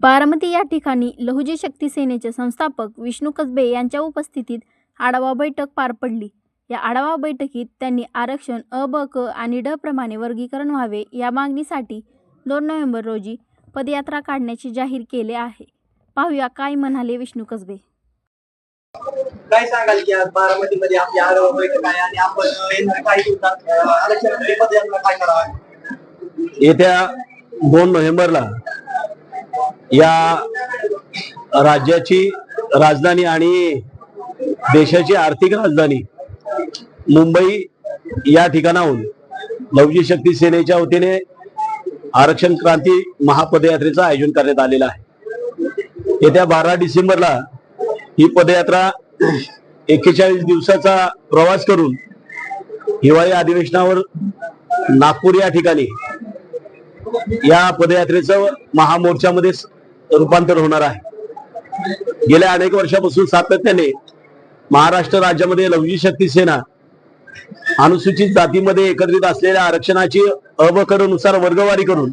बारामती या ठिकाणी लहुजी शक्ती सेनेचे संस्थापक विष्णू कसबे यांच्या उपस्थितीत आढावा बैठक पार पडली. या आढावा बैठकीत त्यांनी आरक्षण अ ब क आणि ड प्रमाणे वर्गीकरण व्हावे या मागणीसाठी दोन नोव्हेंबर रोजी पदयात्रा काढण्याचे जाहीर केले आहे. पाहूया काय म्हणाले विष्णू कसबे. काय सांगाल की आज बारामतीमध्ये आपली आरोग्य बैठक आहे आणि आपण काही दिवसात अं, आरक्षणासाठी पदयात्रा काय करावं? येत्या दोन नोव्हेंबरला या राज्याची राजधानी आणि देशाची आर्थिक राजधानी मुंबई या ठिकाणाहून लवजी शक्ती सेनेच्या वतीने आरक्षण क्रांती महापदयात्रेचं आयोजन करण्यात आलेलं आहे. येत्या बारा डिसेंबरला ही पदयात्रा एक्केचाळीस दिवसाचा प्रवास करून हिवाळी अधिवेशनावर नागपूर या ठिकाणी या पदयात्रेचं महामोर्चामध्ये रूपांतर होणार आहे. गेल्या अनेक वर्षापासून सातत्याने महाराष्ट्र राज्यामध्ये लवजी शक्ती सेना अनुसूचित जातीमध्ये एकत्रित असलेल्या आरक्षणाची अवकरनुसार वर्गवारी करून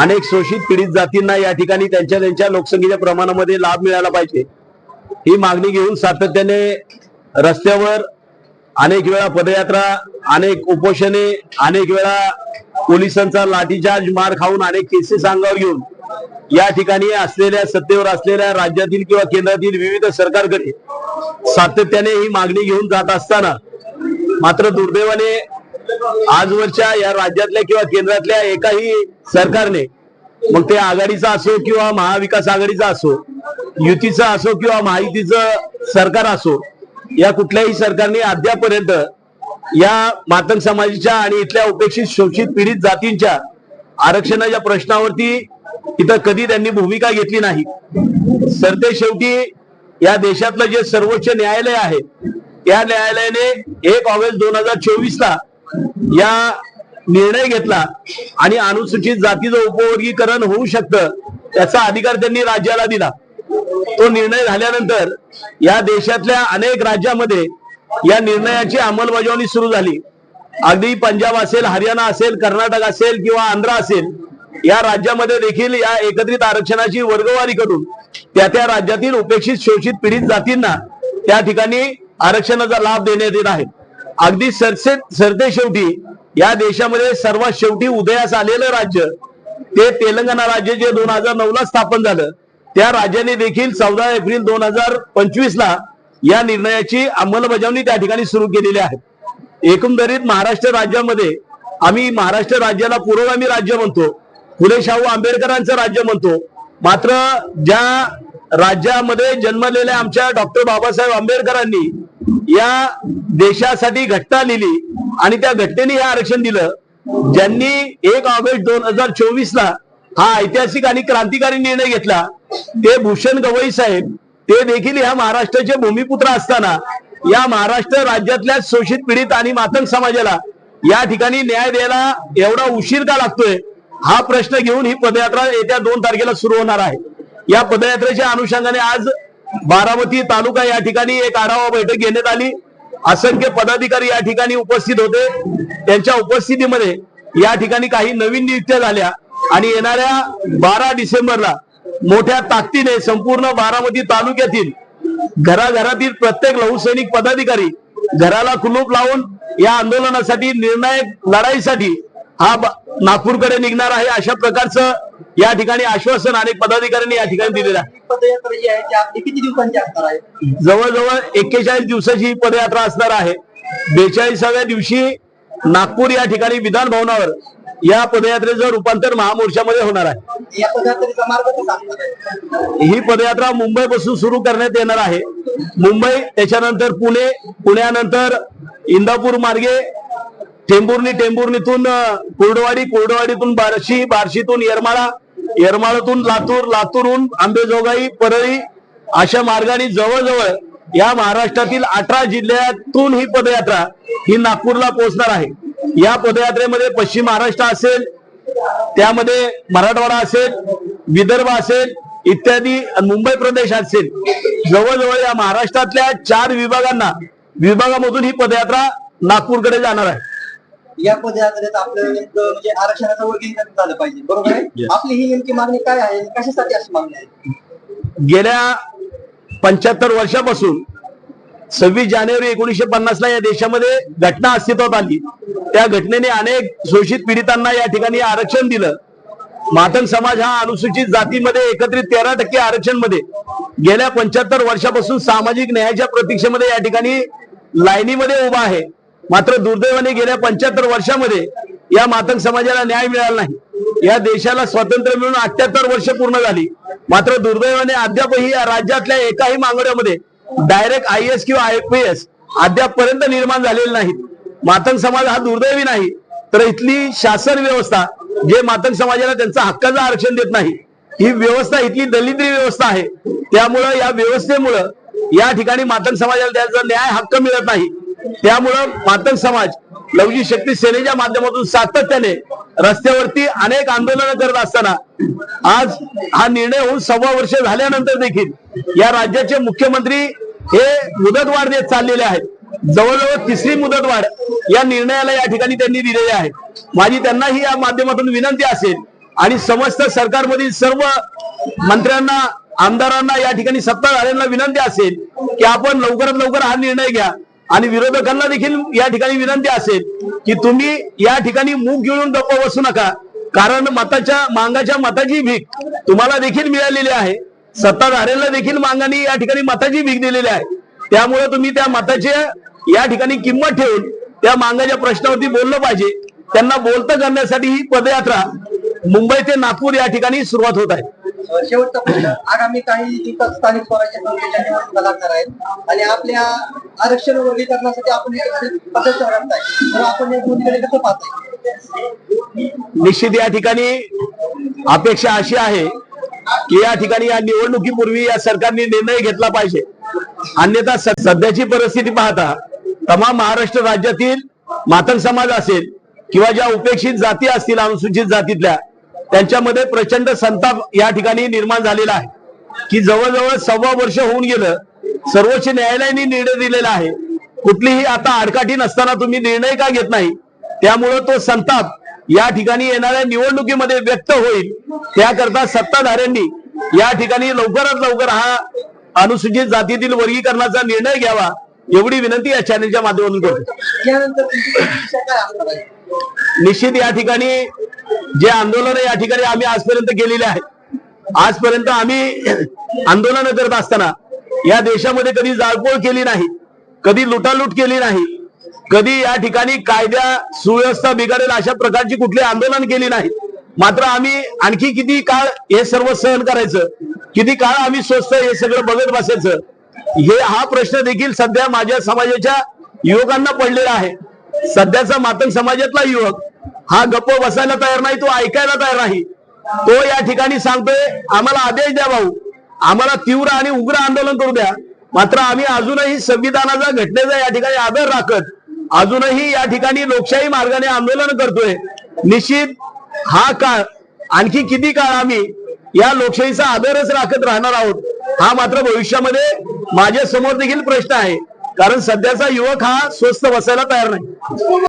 अनेक शोषित पीडित जातींना या ठिकाणी त्यांच्या त्यांच्या लोकसंख्येच्या प्रमाणामध्ये लाभ मिळाला पाहिजे. ही मागणी घेऊन सातत्याने रस्त्यावर अनेक वेळा पदयात्रा अनेक उपोषणे अनेक वेळा पोलिसांचा लाठीचार्ज मार खाऊन अनेक केसेस अंगावर घेऊन या ठिकाणी असलेल्या सत्तेवर असलेल्या राज्यातील किंवा केंद्रातील विविध सरकारकडे सातत्याने ही मागणी घेऊन जात असताना मात्र दुर्दैवाने आजवरच्या या राज्यातल्या किंवा केंद्रातल्या एकाही सरकारने मग ते आघाडीचा असो किंवा महाविकास आघाडीचा असो युतीचा असो किंवा महायुतीचं सरकार असो या कुठल्याही सरकारने अद्यापर्यंत या मातंग समाजाच्या आणि इथल्या उपेक्षित शोषित पीडित जातींच्या आरक्षणाच्या प्रश्नावरती इथं कधी त्यांनी भूमिका घेतली नाही. सरते शेवटी या देशातलं जे सर्वोच्च न्यायालय आहे या न्यायालयाने एक ऑगस्ट दोन हजार चोवीस ला या निर्णय घेतला आणि अनुसूचित जातीचं उपवर्गीकरण होऊ शकतं त्याचा अधिकार त्यांनी राज्याला दिला. तो निर्णय झाल्यानंतर या देशातल्या अनेक राज्यामध्ये या निर्णयाची अंमलबजावणी सुरू झाली. अगदी पंजाब असेल हरियाणा असेल कर्नाटक असेल किंवा आंध्र असेल या राज्यामध्ये देखील या एकत्रित आरक्षणाची वर्गवारी करून त्या त्या राज्यातील उपेक्षित शोषित पीडित जातींना त्या ठिकाणी आरक्षणाचा लाभ देण्यात येत आहे. अगदी सरसे सरते शेवटी या देशामध्ये सर्वात शेवटी उदयास आलेलं राज्य ते तेलंगणा राज्य जे दोन हजार नऊ ला स्थापन झालं त्या राज्याने देखील चौदा एप्रिल दोन हजार पंचवीस ला या निर्णयाची अंमलबजावणी त्या ठिकाणी सुरू केलेली आहे. एकंदरीत महाराष्ट्र राज्यामध्ये आम्ही महाराष्ट्र राज्याला पुरोगामी राज्य म्हणतो. फुले शाहू आंबेडकरांचं राज्य म्हणतो. मात्र ज्या राज्यामध्ये जन्मलेल्या आमच्या डॉक्टर बाबासाहेब आंबेडकरांनी या देशासाठी घटना लिहिली आणि त्या घटनेने हे आरक्षण दिलं ज्यांनी एक ऑगस्ट दोन हजार चोवीस ला हा ऐतिहासिक आणि क्रांतिकारी निर्णय घेतला ते भूषण गवई साहेब ते देखील ह्या महाराष्ट्राचे भूमिपुत्र असताना या महाराष्ट्र राज्यातल्या शोषित पीडित आणि मातंग समाजाला या ठिकाणी न्याय द्यायला एवढा उशीर का लागतोय? हा प्रश्न घेऊन ही पदयात्रा येत्या दोन तारखेला सुरू होणार आहे. या पदयात्रेच्या अनुषंगाने आज बारामती तालुका या ठिकाणी एक आढावा बैठक घेण्यात आली. असंख्य पदाधिकारी या ठिकाणी उपस्थित होते. त्यांच्या उपस्थितीमध्ये या ठिकाणी काही नवीन नियुक्त्या झाल्या आणि येणाऱ्या बारा डिसेंबरला मोठ्या ताकदीने संपूर्ण बारामती तालुक्यातील घराघरातील प्रत्येक लहुसैनिक पदाधिकारी घराला कुलूप लावून या आंदोलनासाठी निर्णायक लढाईसाठी हा नागपूरकडे निघणार आहे. अशा प्रकारचं या ठिकाणी आश्वासन अनेक पदाधिकाऱ्यांनी या ठिकाणी दिलेलं आहे. जवळजवळ एक्केचाळीस दिवसाची ही पदयात्रा असणार आहे. बेचाळीसाव्या दिवशी नागपूर या ठिकाणी विधान भवनावर या पदयात्रेचं रूपांतर महामोर्चामध्ये होणार आहे. ही पदयात्रा मुंबईपासून सुरू करण्यात येणार आहे. मुंबई त्याच्यानंतर पुणे पुण्यानंतर इंदापूर मार्गे टेंभुर्णी टेंभुर्णीतून कुर्डवाडी कुर्डवाडीतून बार्शी बार्शीतून येरमाळा येरमाळातून लातूर लातूरहून आंबेजोगाई परळी अशा मार्गाने जवळजवळ या महाराष्ट्रातील अठरा जिल्ह्यातून ही पदयात्रा ही नागपूरला पोहोचणार आहे. या पदयात्रेमध्ये पश्चिम महाराष्ट्र असेल त्यामध्ये मराठवाडा असेल विदर्भ असेल इत्यादी मुंबई प्रदेश असेल. जवळजवळ या महाराष्ट्रातल्या चार विभागांना विभागामधून ही पदयात्रा नागपूरकडे जाणार आहे. या पदयात्रेत आपलं नेमकं म्हणजे आरक्षणाचं वर्गीकरण झालं पाहिजे बरोबर आहे. आपली ही नेमकी मागणी काय आहे? कशासाठी अशी मागणी आहे? गेल्या पंच्याहत्तर वर्षापासून सव्वीस जानेवारी एकोणीशे पन्नास ला या देशामध्ये घटना अस्तित्वात आली. त्या घटनेने अनेक शोषित पीडितांना या ठिकाणी आरक्षण दिलं. मातंग समाज हा अनुसूचित जातीमध्ये एकत्रित तेरा टक्के आरक्षणमध्ये गेल्या पंच्याहत्तर वर्षापासून सामाजिक न्यायाच्या प्रतीक्षेमध्ये या ठिकाणी लाईनीमध्ये उभा आहे. मात्र दुर्दैवाने गेल्या पंच्याहत्तर वर्षामध्ये या मातंग समाजाला न्याय मिळाला नाही. या देशाला स्वातंत्र्य मिळून अठ्याहत्तर वर्ष पूर्ण झाली. मात्र दुर्दैवाने अद्यापही या राज्यातल्या एकाही मागण्यामध्ये डायरेक्ट आय एस किंवा आय पी एस अद्यापपर्यंत निर्माण झालेले नाहीत. मातंग समाज हा दुर्दैवी नाही. तर इथली शासन व्यवस्था जे मातंग समाजाला त्यांचा हक्काचं आरक्षण देत नाही ही व्यवस्था इथली दलिद्री व्यवस्था आहे. त्यामुळं या व्यवस्थेमुळं या ठिकाणी मातंग समाजाला त्याचा न्याय हक्क मिळत नाही. त्यामुळं मातंग समाज लवजी शक्ती सेनेच्या माध्यमातून सातत्याने रस्त्यावरती अनेक आंदोलनं करत असताना आज हा निर्णय होऊन सव्वा वर्ष झाल्यानंतर देखील या राज्याचे मुख्यमंत्री हे मुदतवाढ देत चाललेले आहेत. जवळजवळ तिसरी मुदतवाढ या निर्णयाला या ठिकाणी त्यांनी दिलेली आहे. माझी त्यांनाही या माध्यमातून विनंती असेल आणि समस्त सरकारमधील सर्व मंत्र्यांना आमदारांना या ठिकाणी सत्ताधाऱ्यांना विनंती असेल की आपण लवकरात लवकर हा निर्णय घ्या. आणि विरोधकांना देखील या ठिकाणी विनंती असेल की तुम्ही या ठिकाणी मूग गिळून गप्प बसू नका. कारण मताच्या मांगाच्या मताची भीक तुम्हाला देखील मिळालेली आहे. सत्ताधाऱ्यांना देखील मांगाने या ठिकाणी मताची भीक दिलेली आहे. त्यामुळे तुम्ही त्या मताचे या ठिकाणी किंमत ठेवून त्या मांगाच्या प्रश्नावरती बोललं पाहिजे. त्यांना बोलतं करण्यासाठी ही पदयात्रा मुंबई ते नागपूर या ठिकाणी सुरुवात होत आहे. शेवटचा आगामी काही दिवसात स्थानिक स्वराज्य संस्थेच्या निवडणुका लागणार आहेत. आणि आपल्या आरक्षण वर्गीकरणासाठी आपण पद्धत करताय तर आपण या दोन्हीकडे कसं पाहताय? निश्चित या ठिकाणी अपेक्षा अशी आहे की या ठिकाणी या निवडणुकीपूर्वी या सरकारने निर्णय घेतला पाहिजे. अन्यथा सध्याची परिस्थिती पाहता तमाम महाराष्ट्र राज्यातील मातंग समाज असेल किंवा ज्या उपेक्षित जाती असतील अनुसूचित जातीतल्या त्यांच्यामध्ये प्रचंड संताप या ठिकाणी निर्माण झालेला आहे. की जवळजवळ सव्वा वर्ष होऊन गेलं सर्वोच्च न्यायालयाने निर्णय दिलेला आहे. कुठलीही आता आडकाठी नसताना तुम्ही निर्णय का घेत नाही? त्यामुळं तो संताप या ठिकाणी येणाऱ्या निवडणुकीमध्ये व्यक्त होईल. त्याकरता सत्ताधाऱ्यांनी या ठिकाणी लवकरात लवकर हा अनुसूचित जातीतील वर्गीकरणाचा निर्णय घ्यावा एवढी विनंती या चॅनलच्या माध्यमातून करतो. निश्चित या ठिकाणी जे आंदोलन या ठिकाणी आम्ही आजपर्यंत केलेले आहे. आजपर्यंत आम्ही आंदोलन करत असताना या देशामध्ये कधी जाळपोळ केली नाही कधी लुटालूट केली नाही कधी या ठिकाणी कायद्या सुव्यवस्था बिघडेल अशा प्रकारची कुठली आंदोलन केली नाही. मात्र आम्ही आणखी किती काळ हे सर्व सहन करायचं किती काळ आम्ही स्वस्त हे सगळं बघत बसायचं? हे हा प्रश्न देखील सध्या माझ्या समाजाच्या युवकांना पडलेला आहे. सध्याचा मातंग समाजातला युवक हा गप्प बसायला तयार नाही तो ऐकायला तयार नाही. तो या ठिकाणी सांगतोय आम्हाला आदेश द्या भाऊ. आम्हाला तीव्र आणि उग्र आंदोलन करू द्या. मात्र आम्ही अजूनही संविधानाचा घटनेचा या ठिकाणी आदर राखत अजूनही या ठिकाणी लोकशाही मार्गाने आंदोलन करतोय. निश्चित हा काळ आणखी किती काळ आम्ही या लोकशाहीचा आदरच राखत राहणार आहोत. हा मात्र भविष्यामध्ये माझ्यासमोर देखील प्रश्न आहे. कारण सध्याचा युवक हा स्वस्थ बसायला तयार नाही.